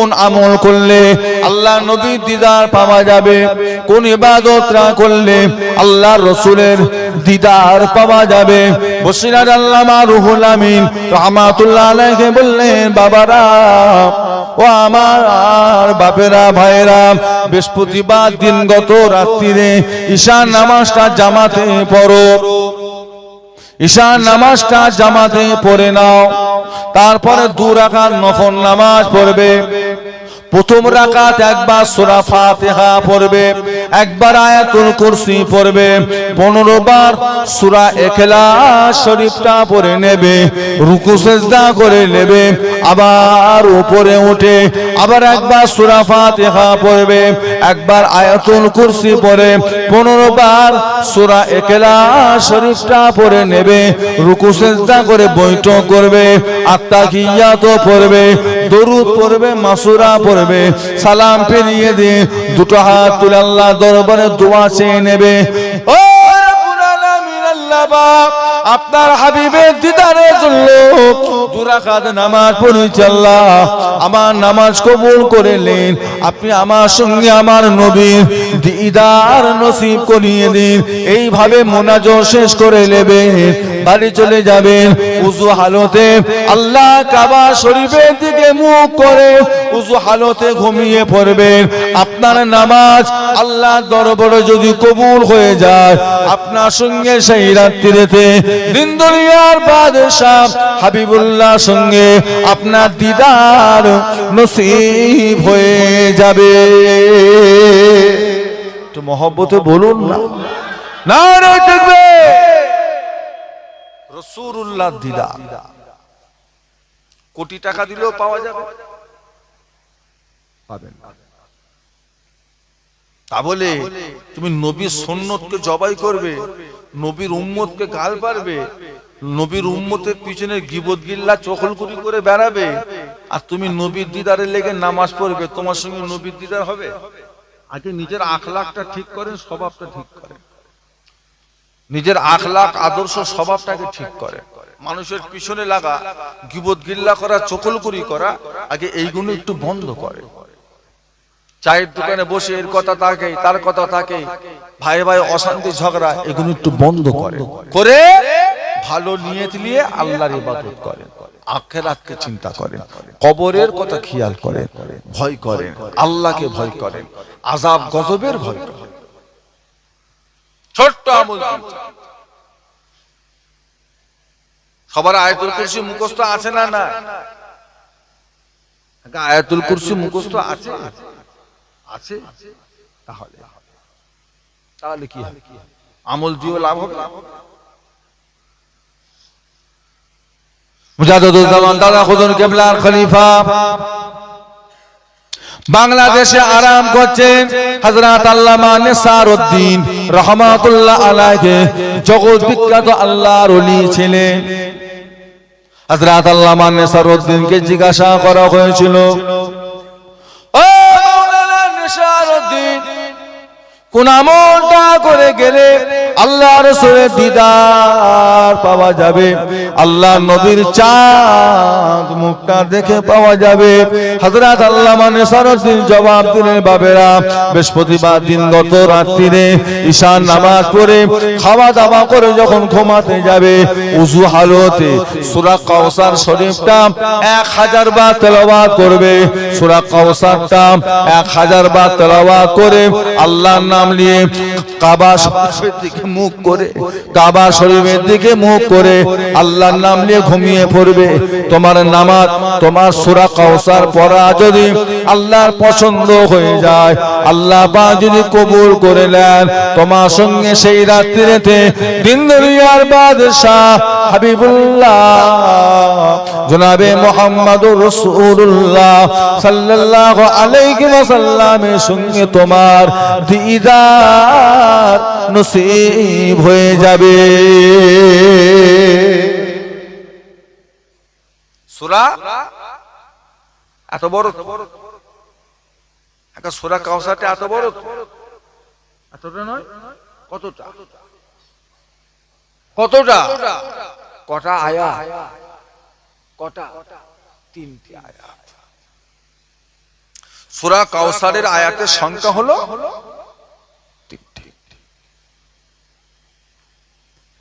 কোন আমল করলে আল্লাহ নবীর দিদার পাওয়া যাবে? কোন ইবাদত না করলে আল্লাহ রসুলের দিদার পাওয়া যাবে? বসিরাজ আল্লামা রুহুল আমিন রহমাতুল্লাহ আলাইহি বললেন, বাবারা ও আমার আর বাপেরা ভাইরা বৃহস্পতিবার দিন গত রাত্রিরে ঈশান নামাজটা জামাতে পড়ো। ঈশান নামাজটা জামাতে পড়ে নাও। তারপরে দু রাখার নফল নামাজ পড়বে। প্রথম রাকাত একবার সূরা ফাতিহা পড়বে, একবার আয়াতুল কুরসি পড়বে 15 বার সূরা ইখলাস শরীফটা পড়ে নেবে, রুকু সেজদা করে নেবে, আবার উপরে উঠে আবার একবার সূরা ফাতিহা পড়বে, একবার আয়াতুল কুরসি পড়ে 15 বার সূরা ইখলাস শরীফটা পড়ে নেবে, রুকু সেজদা করে বৈঠক করবে আত্তাকিয়াত পড়বে দরুদ পড়বে, মাসুরা পড়বে, সালাম ফিরিয়ে দিয়ে দুটো হাত তুলে আল্লাহ দরবারে দোয়া চেয়ে নেবে। আপনার হাবিবের দিদারের জন্য দুরাকাত নামাজ পড়েছি আল্লাহ। আমার নামাজ কবুল করে নিন। আপনি আমার সঙ্গে আমার নবীর দিদার নসিব করিয়ে দিন। এইভাবে শেষ করে নেবে। বাড়ি চলে যাবেন উজু হালতে আল্লাহ কাবা শরীফের দিকে মুখ করে উজু হালতে ঘুমিয়ে পড়বেন আপনার নামাজ আল্লাহ যদি কবুল হয়ে যায়, আপনার সঙ্গে সেই রাত্রিতে দিন বাদশাহ হাবিবুল্লাহ সঙ্গে আপনার দিদার নসিব হয়ে যাবে। তো মহব্বতে বলুন না। কোটি টাকা দিলেও পাওয়া যাবে। পাবেন। তা বলে তুমি নবীর সন্ন্যতকে জবাই করবে নবীর উম্মতকে গাল পারবে নবীর উম্মতের পিছনে গিবত গিল্লা চখলকুরি করে বেড়াবে আর তুমি নবীর দিদারে লেগে নামাজ পড়বে তোমার সঙ্গে নবীর দিদার হবে? আগে নিজের আখলাখটা ঠিক করেন স্বভাবটা ঠিক করেন। নিজের আখলাখ আদর্শ স্বভাবটাকে ঠিক করে। মানুষের পিছনে লাগা গিবত গিল্লা করা চকলকুরি করা আগে এইগুলো একটু বন্ধ করে। চায়ের দোকানে বসে এর কথা তাকে তার কথা তাকে ভাই ভাই অশান্তি ঝগড়া এগুলো একটু বন্ধ করে। করে। ভালো নিয়ত নিয়ে আল্লাহর ইবাদত করে আখেরাতকে চিন্তা করেন কবরের কথা খেয়াল করেন ভয় করেন আল্লাহকে ভয় করেন আজাব গজবের ভয় করেন। ছোট্ট আমল। সবার আয়াতুল কুরসি মুখস্থ আছে না না আয়াতুল কুরসি মুখস্থ আছে? আছে? তাহলে। তাহলে কি হবে? আমল দিও লাভ হবে? মুজাদুজ্জামান দাদা খুদুন কেবলার খলিফা। বাংলাদেশে আরাম করছেন হযরত আল্লামা নিসারউদ্দিন রহমাতুল্লাহ আলাইহি, জগৎ বিখ্যাত আল্লাহর ওলি ছিলেন। হযরত আল্লামা নিসারউদ্দিনকে জিজ্ঞাসা করা হয়েছিল, ও মাওলানা নিসারউদ্দিন কোন আমলটা করে গেলে আল্লাহ দিদার পাওয়া যাবে। আল্লাহ চাঁদ মুখটা দেখে পাওয়া যাবে। হযরত আল্লাহ মানে জবাব দিলেন বাবেরা বৃহস্পতিবার দিন গত রাত্রিরে ঈশান নামাজ খাওয়া দাওয়া করে যখন ঘুমাতে যাবে উজু হালতে সূরা কাউসার শরীফটা এক হাজার বার তেলাওয়াত করবে। সূরা কাউসারটা এক হাজার বার তেলাওয়াত করে আল্লাহর নাম নিয়ে কাবা শরীফের দিকে মুখ করে কাবা শরীফের দিকে মুখ করে আল্লাহর নাম নিয়ে ঘুমিয়ে পড়বে। তোমার নামাজ, তোমার সূরা কাউসার পড়া যদি আল্লাহর পছন্দ হয়ে যায়, আল্লাহ বা যদি কবুল করে নেন, তোমার সঙ্গে সেই রাত্রিতে দিন দুনিয়ার বাদশাহ হাবিবুল্লাহ, জনাবে মোহাম্মদুর রাসূলুল্লাহ সাল্লাল্লাহু আলাইহি ওয়াসাল্লামের সঙ্গে তোমার দিদার নসিব হয়ে যাবে। সূরা? এত বড়? একটা সূরা কাউসারটা এত বড়? এতটা নয়? কতটা? কতটা? কটা আয়া? কটা? তিনটি আয়াত সুরা কাউসারের আয়াতের সংখ্যা হলো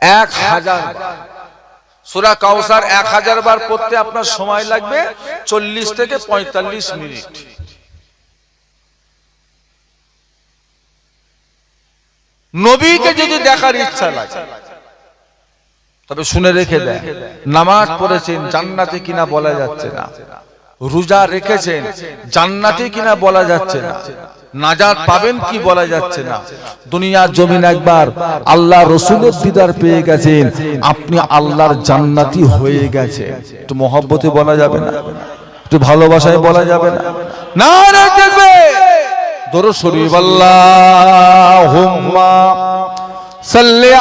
এক হাজার সুরা কাউসার এক হাজার বার পড়তে আপনার সময় লাগবে চল্লিশ থেকে পঁয়তাল্লিশ মিনিট। নবীকে যদি দেখার ইচ্ছা লাগে, তবে শুনে রেখে দেয় নামাজ পড়েছেন, জান্নাতে কিনা বলা যাচ্ছে না। রোজা রেখেছেন, জান্নাতে কিনা বলা যাচ্ছে না। নাজাত পাবেন কি বলা যাচ্ছে না। দুনিয়ার জমিন একবার আল্লাহ রসুলের দিদার পেয়ে গেছেন। আপনি আল্লাহর জান্নাতি হয়ে গেছে একটু মহব্বতে বলা যাবে না। একটু ভালোবাসায় বলা যাবে না। না দেখবে। শরীফ আল্লাহুম্মা সাল্লি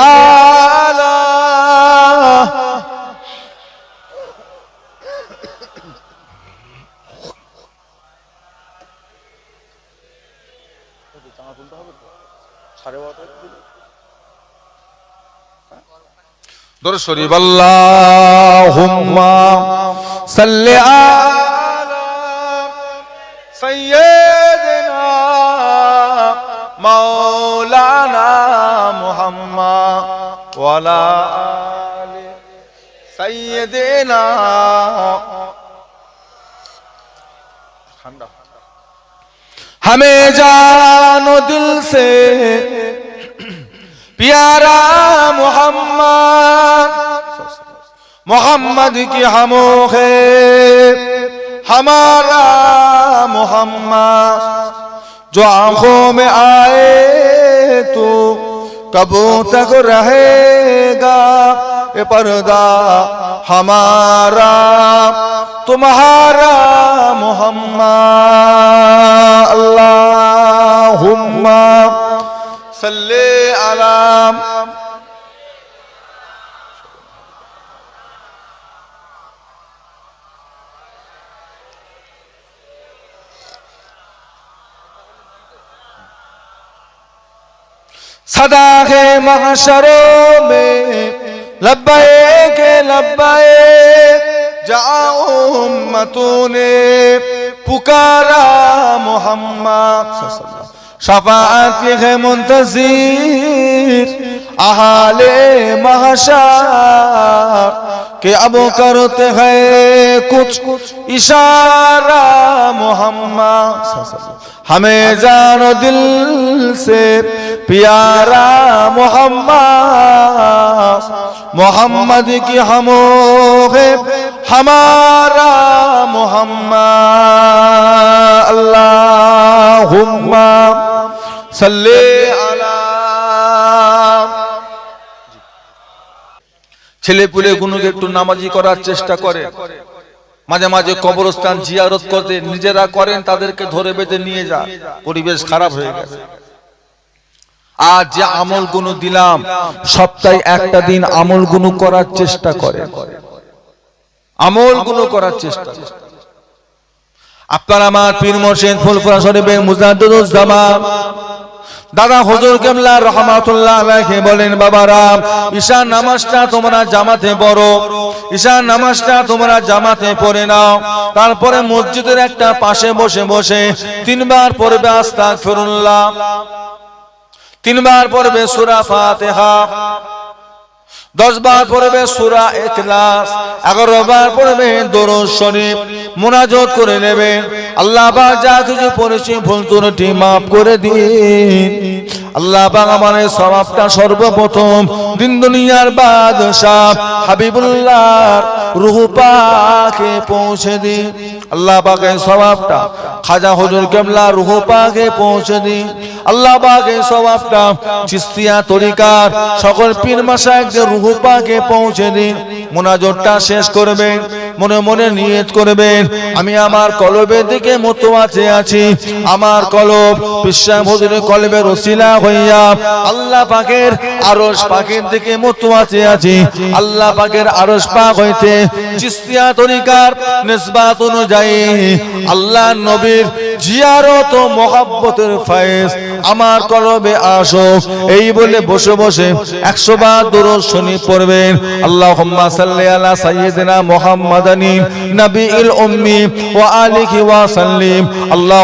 আল্লাহুম্মা সাল্লি আলা সাইয়্যিদিনা মাওলানা মুহাম্মদ ওয়ালা আলি সাইয়্যিদিনা हमें जानो दिल से प्यारा मोहम्मद मोहम्मद की हमो है हमारा मोहम्मद जो आंखों में आए तो کبوں تک رہے گا یہ پردہ ہمارا تمہارا محمد اللہم صلی علی सदा है महशरों में लब्बे के लब्बे जाओ उम्मतों ने पुकारा मोहम्मद शफाअत के है मुंतजिर अहाले महशार के अब करते हैं कुछ इशारा मोहम्मद ہمیں جان و دل سے پیارا محمد محمد کی ہمو ہے ہمارا محمد اللہم صلی علی ছেলে পুলে গুলোকে একটু নামাজি করার চেষ্টা করে মাঝে মাঝে কবরস্থান জিয়ারত করতে নিজেরা করেন তাদেরকে ধরে বেঁধে নিয়ে যা। পরিবেশ খারাপ হয়ে গেছে। আর যে আমলগুলো দিলাম সপ্তাহে একটা দিন আমলগুলো করার চেষ্টা করে আমলগুলো করার চেষ্টা আপনার আমার পীর মোর্শেদ ফুলফুরা শরীফের মুজাদ্দুজ্জামান দাদা হজুর কেমলা রহমাতুল্লাহ বলেন, বাবারা ঈশান নামাজটা তোমরা জামাতে পড়ো। ঈশান নামাজটা তোমরা জামাতে পড়ে নাও। তারপরে মসজিদের একটা পাশে বসে বসে তিনবার পড়বে আস্তাগফিরুল্লাহ। তিনবার পড়বে সুরাফা ফাতিহা। দশ বার পড়বে সুরা এখলাস এগারো বার পড়বে দরুদ শরীফ, মোনাজত করে নেবেন। আল্লাহ যা কিছু পড়েছি ভুল ত্রুটি মাফ করে দিন। আল্লাহ আমার সওয়াবটা সর্বপ্রথম দিন দুনিয়ার বাদশাহ হাবিবুল্লাহ রুহ পাকে পৌঁছে দিন। আল্লাহ পাক সওয়াবটা খাজা হজুর কেবলা রুহ পাকে পৌঁছে দিন। আল্লাহ পাক সওয়াবটা চিস্তিয়া তরিকার সকল পীর মাসায়কদের রুহ পাকে পৌঁছে দিন। মোনাজতটা শেষ করবেন। মনে মনে নিয়ত করবেন, আমি আমার কলবের দিকে মতো আছে। আছি আমার কলব বিশ্বাস হুজুরের কলবের ওসিলা হইয়া আল্লাহ পাকের আরশ পাকের দিকে মতো আছে। আছি আল্লাহ পাকের আরশ পাক হইতে চিস্তিয়া তরিকার নিসবাত অনুযায়ী আল্লাহ নবীর জিয়ারত মহাব্বতের ফায়েজ আমার কলবে আসো এই বলে বসে বসে একশো বার দরুদ পড়বেন। আল্লাহ আলা সাইয়্যিদিনা উম্মি আলিহি ওয়া সাল্লিম। আলা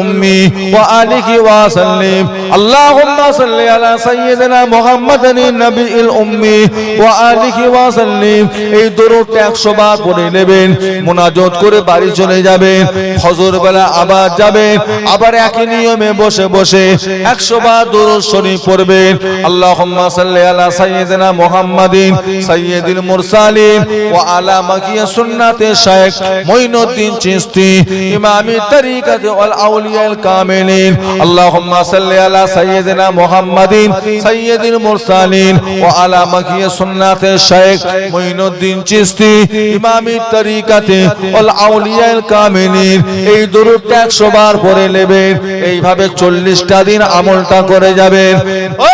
উম্মি আলিহি ওয়া সাল্লিম। আলা উম্মি আলিহি ওয়া সাল্লিম। এই বার পড়ে নেবেন। মোনাজত করে বাড়ি চলে যাবেন। ফজর বেলা আবার যাবেন আবার একই নিয়মে বসে বসে একশো বার দরুদ শরীফ পড়বেন আল্লাহুম্মা সাল্লি আলা সাইয়্যিদিনা মুহাম্মাদিন, সাইয়্যিদিল মুরসালিন ওয়া আলা মাকিয়া সুন্নাতে শাইখ মুইনুদ্দিন চিশতি, ইমামি তরিকাতে ওয়াল আউলিয়াল কামিলিন। আল্লাহুম্মা সাল্লি আলা সাইয়্যিদিনা মুহাম্মাদিন, সাইয়্যিদিল মুরসালিন ওয়া আলা মাকিয়া সুন্নাতে শাইখ মুইনুদ্দিন চিশতি, ইমামি তরিকাতে ওয়াল আউলিয়াল কামিলিন। এই দরুদটা 100 বার পরে নেবেন। এইভাবে 40টা দিন আমলটা করে যাবেন। ও!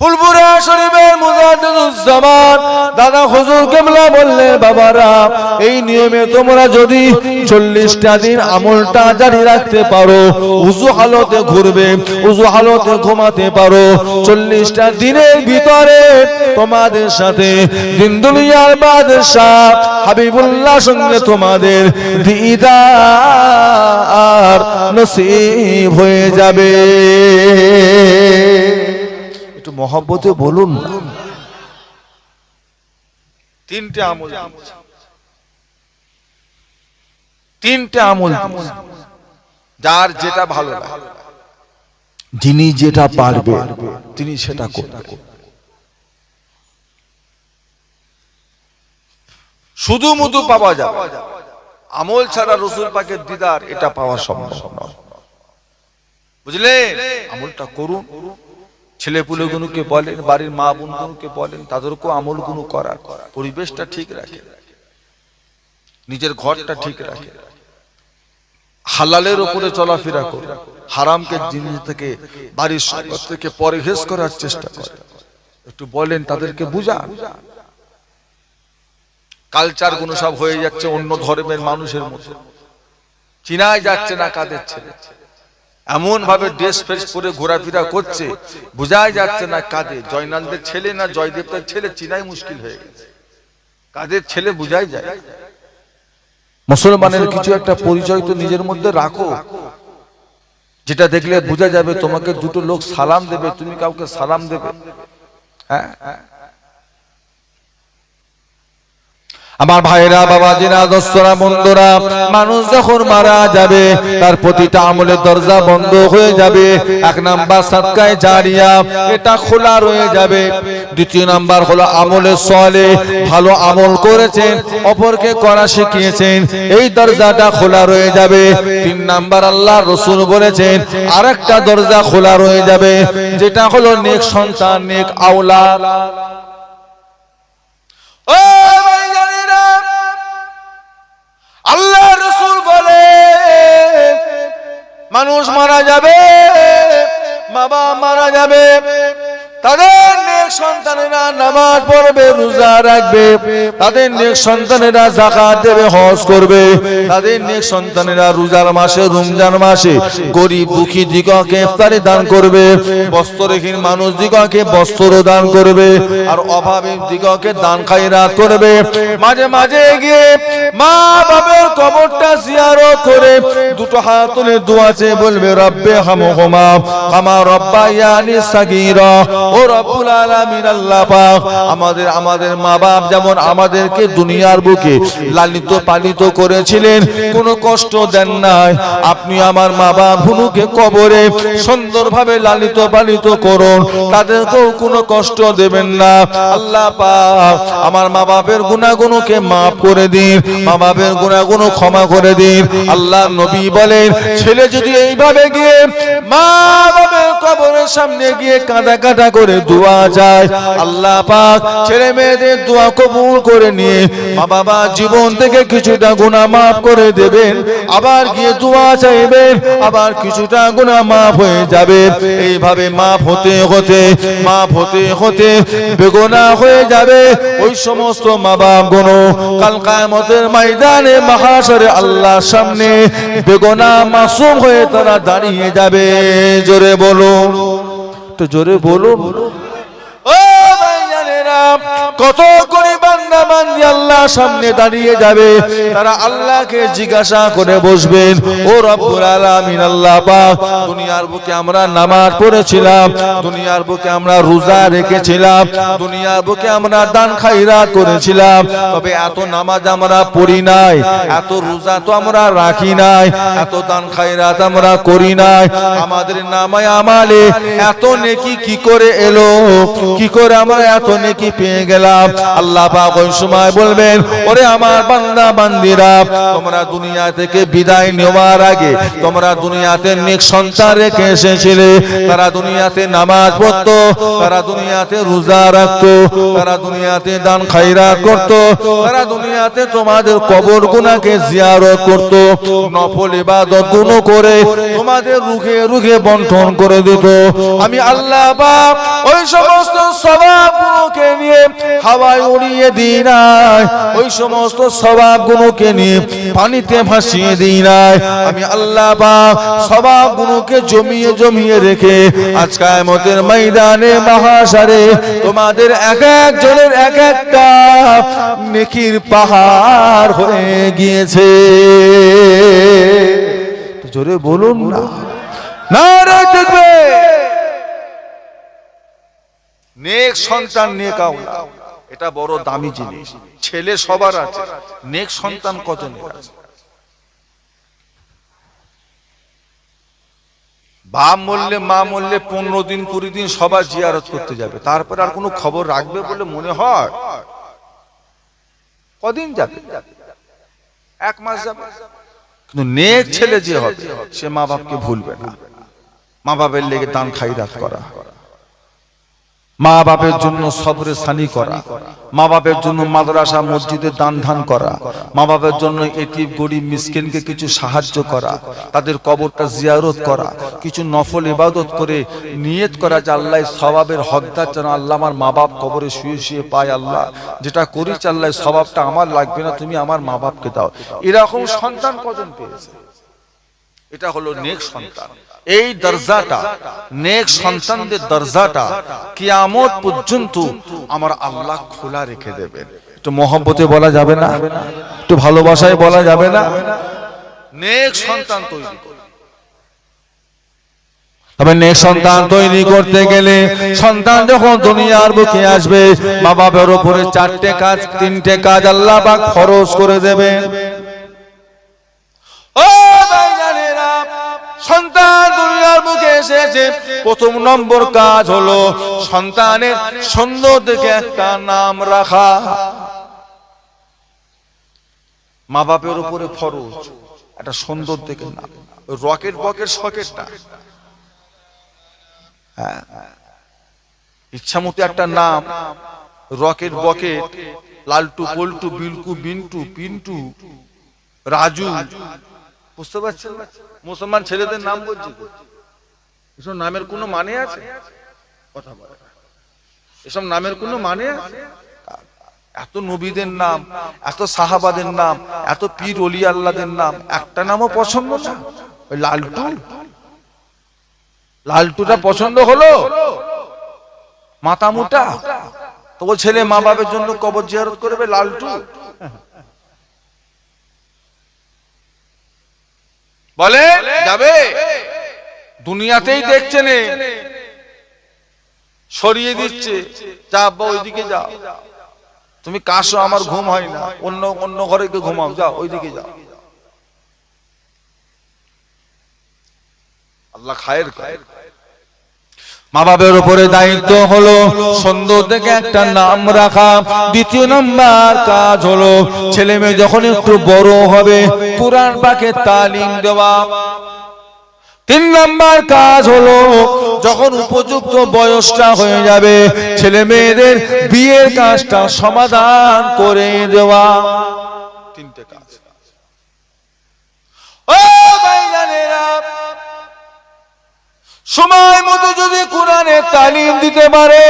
ফুলপুরা শরীফের মুজাদ্দিদুজ্জামান। দাদা হুজুর কেমলা বললেন বাবারা, এই নিয়মে তোমরা যদি চল্লিশটা দিন আমলটা জারি রাখতে পারো উজু হালতে ঘুরবে উজু হালতে ঘুমাতে পারো, চল্লিশটা দিনের ভিতরে তোমাদের সাথে দিন দুনিয়ার বাদশাহ হাবিবুল্লাহ সঙ্গে তোমাদের দিদার নসিব হয়ে যাবে। মহব্বতে বলুন। তিনটে আমল। তিনটে আমল। যার যেটা ভালো যিনি যেটা পারবে তিনি সেটা করবেন শুধু মুধু পাওয়া যাবে। আমল ছাড়া রসুল পাকের দিদার এটা পাওয়া সম্ভব। নয় বুঝলে? আমলটা করুন। ছেলে পুলেগুলোকে বলেন, বাড়ির মা বোনগুলোকে বলেন, তাদেরকেও আমলগুলো করার। পরিবেশটা ঠিক রাখে। নিজের ঘরটা ঠিক রাখে। হালালের উপরে চলাফেরা করে। হারামকে জিনিস থেকে, বাড়ির সম্পদ থেকে পরহেজ করার চেষ্টা করে। একটু বলেন, তাদেরকে বুঝান। কালচারগুলো সব হয়ে যাচ্ছে অন্য ধর্মের মানুষের মতো। চিনাই যাচ্ছে না কাদের ছেলে। এমন ভাবে ড্রেস ফ্রেস পরে ঘোরাফেরা করছে। বোঝাই যাচ্ছে না কাদের। জয়নালদের ছেলে না জয়দেবতার ছেলে চিনাই মুশকিল হয়ে গেছে। কাদের ছেলে বুঝাই যায়। মুসলমানের কিছু একটা পরিচয় তো নিজের মধ্যে রাখো। যেটা দেখলে বোঝা যাবে তোমাকে দুটো লোক সালাম দেবে, তুমি কাউকে সালাম দেবে। হ্যাঁ? আমার ভাইরা বাবা জিনা দোস্তরা, বন্ধুরা, মানুষ যখন মারা যাবে, তার প্রতিটা আমলের দরজা বন্ধ হয়ে যাবে। এক নাম্বার সাতকায় জারিয়া, এটা খোলা রয়ে যাবে। দ্বিতীয় নাম্বার হলো আমলে সলে ভালো আমল করেছেন, অপরকে করা শিখিয়েছেন, এই দরজাটা খোলা রয়ে যাবে। তিন নাম্বার আল্লাহ রসুল বলেছেন, আরেকটা দরজা খোলা রয়ে যাবে, যেটা হলো নেক সন্তান, নেক আওলা মানুষ মারা যাবে বাবা মারা যাবে। তাদের সন্তানেরা নামাজ পড়বে, রোজা রাখবে, তাদের নেক সন্তানেরা জাকাত দেবে, হজ করবে। তাদের নেক সন্তানেরা রোজার মাসে, রমজান মাসে গরিব দুঃখী দিগকে ইফতারি দান করবে, বস্ত্রহীন মানুষ দিগকে বস্ত্র দান করবে, আর অভাবী দিগকে দান খাইরাত করবে। মাঝে মাঝে গিয়ে মা বাবার কবরটা জিয়ারত করে দুটো হাত তুলে দোয়াছে বলবে, রব্বে হামহুমা কামা রব্বায়ানি সাগীরা, ও রব্বুল আলামিন আমাদের আমাদের মা বাপ যেমন আমাদেরকে দুনিয়ার বুকে লালিত পালিত করেছিলেন কষ্ট দেন নাই। আপনি আমার মা বাপ হুনুকে কবরে লালিত পালিত করুন, তাদেরকেও কোনো কষ্ট দেবেন না। আল্লাহ আমার মা বাপের মাফ করে দিন মা বাপের ক্ষমা করে দিন। আল্লাহ নবী বলেন, ছেলে যদি এইভাবে গিয়ে মা বাপের কবরের সামনে গিয়ে কাঁদা কাটা করে দোয়া যায় আল্লাহ পাক ছেলে মেয়েদের দোয়া কবুল করে নিয়ে মা বাবা জীবন থেকে কিছুটা গুণা মাফ করে দেবেন। আবার গিয়ে দোয়া চাইবেন, আবার কিছুটা গুণা মাফ হয়ে যাবে। এইভাবে মাফ হতে হতে, মাফ হতে হতে হয়ে যাবে। ওই সমস্ত মা বাপ কায়ামতের ময়দানে মহাসরে আল্লাহর সামনে বেগুনা মাসুম হয়ে তারা দাঁড়িয়ে যাবে। জোরে বলুন। তো জোরে বলুন। Yeah. কত করে বান্দা বান্দি আল্লাহ সামনে দাঁড়িয়ে যাবে? তারা আল্লাহকে জিজ্ঞাসা করে বসবেন, ও রব্বুল আলামিন, আল্লাহ পাক, দুনিয়ার বুকে আমরা নামাজ পড়েছিলাম, দুনিয়ার বুকে আমরা রোজা রেখেছিলাম, দুনিয়ার বুকে আমরা দান খাইরাত করেছিলাম, তবে এত নামাজ আমরা পড়ি নাই, এত রোজা তো আমরা রাখি নাই, এত দান খাইরাত আমরা করি নাই, আমাদের নামায় আমালে এত নেকি কি করে এলো? কি করে আমরা এত নেকি পেয়ে গেলাম। আল্লাহ পাক ওই সময় বলবেন, ওরে আমার বান্দা, বান্দিরা, তোমরা দুনিয়া থেকে বিদায় নেওয়ার আগে তোমরা দুনিয়াতে নেক সন্তান রেখে এসেছিলে। তারা দুনিয়াতে নামাজ পড়তো, তারা দুনিয়াতে রোজা রাখতো, তারা দুনিয়াতে দান খাইরাত করত, তারা দুনিয়াতে তোমাদের কবর গুনাকে জিয়ারত করত, নফল ইবাদতগুলো করে তোমাদের রুখে রুখে বন্টন করে দিত। আমি আল্লাহ পাক ওই সমস্ত স্বভাবগুলোকে নিয়ে হাওয়ায় উড়িয়ে দিই নাই। ওই সমস্ত স্বভাবগুলোকে নিয়ে পানিতে ভাসিয়ে দিই নাই। আমি আল্লাহ পাক স্বভাবগুলোকে জমিয়ে জমিয়ে রেখে আজ কায়ামতের ময়দানে মহাসারে তোমাদের এক একজনের এক একটা নেকির পাহাড় হয়ে গিয়েছে। জোরে বলুন না। নেক সন্তান নেক আওলা এটা বড় দামি জিনিস। ছেলে সবার আছে। নেক সন্তান কজনের আছে? বাপ মরলে মা মরলে পনেরো দিন কুড়ি দিন সবার জিয়ারত করতে যাবে। তারপর আর কোনো খবর রাখবে বলে মনে হয়? কদিন যাবে? এক মাস যাবে। কিন্তু নেক ছেলে যে হবে সে মা বাপকে ভুলবে না। মা বাপের লেগে দান খাইরাত করা। মা বাপের জন্য সবরে সানি করা, মা বাপের জন্য মাদ্রাসা, মসজিদে দান ধান করা, মা বাপের জন্য এটি গরিব, মিসকিনকে কিছু সাহায্য করা, তাদের কবরটা জিয়ারত করা, কিছু নফল ইবাদত করে নিয়ত করা যে আল্লাহ সবাবের হকদার যেন আল্লাহ আমার মা বাপ কবরে শুয়ে শুয়ে পায় আল্লাহ। যেটা করি আল্লাহ স্বভাবটা আমার লাগবে না, তুমি আমার মা বাপকে দাও। এরকম সন্তান কজন পেয়েছে? এটা হলো নেক সন্তান। এই দরজাটা, নেক সন্তানদের দরজাটা কিয়ামত পর্যন্ত আমার আল্লাহ খোলা রেখে দেবেন। একটু মহব্বতে বলা যাবে না? একটু ভালোবাসায় বলা যাবে না? নেক সন্তান তৈরি। তবে নেক সন্তান তৈরি করতে গেলে সন্তান যখন দুনিয়ার বুকে আসবে মা বাবার উপরে চারটে কাজ, তিনটে কাজ আল্লাহ খরচ করে দেবেন ও ভাইজানেরা, সন্তান দুনিয়ার মুখে এসেছে। প্রথম নম্বর কাজ হলো সন্তানের সুন্দর দেখে একটা নাম রাখা। মা বাপের উপরে ফরজ, একটা সুন্দর দেখে নাম রকেট বকেট সকেটটা। হ্যাঁ ইচ্ছা মতো একটা নাম, রকেট বকেট লালটু পল্টু বিলকু বিন্টু পিন্টু, রাজু বুঝতে পারছেন মুসলমান ছেলেদের নাম বলছি। এসব নামের কোনো মানে আছে? কথা বলে। এসব নামের কোনো মানে আছে? এত নবীদের নাম, এত সাহাবাদের নাম, এত পীর অলি আল্লাদের নাম, একটা নামও পছন্দ না? ওই লালটু? লালটুটা পছন্দ হলো? মাতামুটা? মোটা তো ছেলে মা বাবার জন্য কবর জিয়ারত করবে লালটু? বলে, যাবে? দুনিয়াতেই দেখছে নে। সরিয়ে দিচ্ছে। যা আব্বা ওইদিকে যা। তুমি কাশো, আমার ঘুম হয় না। অন্য অন্য ঘরে গিয়ে ঘুমাও। যাও ওইদিকে যাও আল্লাহ খায়ের খায়ের মা বাবার উপরে দায়িত্ব হলো সুন্দর দেখে একটা নাম রাখা। দ্বিতীয় নাম্বার কাজ হলো ছেলে মেয়ে যখন একটু বড় হবে, পুরাণ পাকে তালিম দেওয়া। তিন নাম্বার কাজ হলো, যখন উপযুক্ত বয়সটা হয়ে যাবে ছেলে মেয়েদের বিয়ের কাজটা সমাধান করে দেওয়া। তিনটে কাজ। ও ভাইজানেরা সময় মতো যদি কোরআনে তালিম দিতে পারে,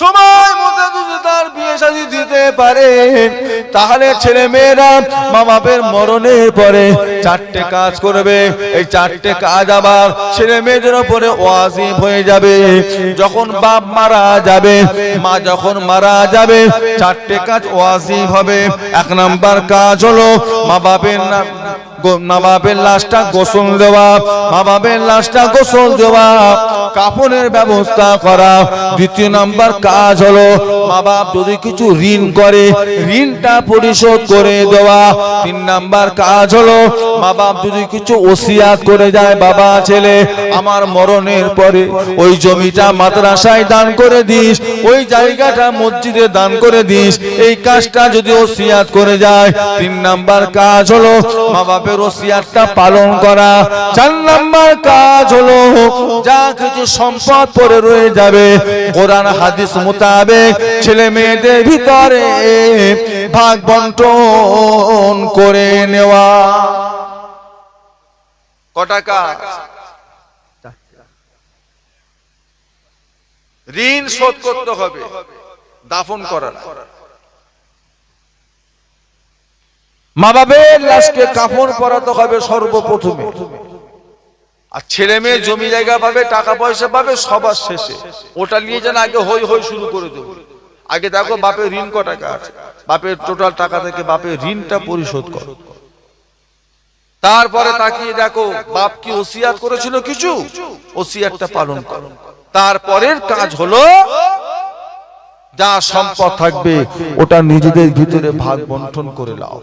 সময় মতো যদি তার বিয়ে শাদী দিতে পারে, তাহলে ছেলে মেয়েরা মা বাপের মরণের পরে চারটে কাজ করবে, এই চারটে কাজ আবার ছেলে মেয়েদের উপরে ওয়াজিব হয়ে যাবে। যখন বাপ মারা যাবে, মা যখন মারা যাবে, চারটে কাজ ওয়াজিব হবে। এক নাম্বার কাজ হলো মা বাপের নাম মা লাশটা গোসল দেওয়া, মা বাপের লাশটা গোসল দেওয়া কাপড়ের ব্যবস্থা করা। দ্বিতীয় নাম্বার কাজ হলো, মা বাপ যদি কিছু ঋণ করে, ঋণটা পরিশোধ করে দেওয়া। তিন নাম্বার কাজ হলো, মা বাপ যদি কিছু ওসিয়াত করে যায়, বাবা, ছেলে, আমার মরণের পরে ওই জমিটা মাদ্রাসায় দান করে দিস, ওই জায়গাটা মসজিদে দান করে দিস, এই কাজটা যদি ওসিয়াত করে যায়। তিন নাম্বার কাজ হলো, মা বাপের ওসিয়াতটা পালন করা। চার নাম্বার কাজ হলো, যা কিছু সম্পদ পরে রয়ে যাবে। কোরআন, হাদিস মোতাবেক ছেলে মেয়েদের ভিতরে ভাগ বন্টন করে নেওয়া। কটাকা ঋণ শোধ করতে হবে, দাফন করার মা বাবের লাশকে কাফন পরাতে হবে সর্বপ্রথমে। আর ছেলে মেয়ে জমি জায়গা পাবে, টাকা পয়সা পাবে, সবার শেষে। ওটা নিয়ে যেন আগে হই হই শুরু করে দেবো। আগে দেখো বাপের ঋণ ক টাকা আছে। বাপের টোটাল টাকা থেকে বাপের ঋণটা পরিশোধ তারপরে তাকিয়ে দেখো বাপ কি ওসিয়াত করেছিল কিছু? ওসিয়াতটা পালন করো। তারপরের কাজ হলো, যা সম্পদ থাকবে, ওটা নিজেদের ভিতরে ভাগ বন্টন করে নাও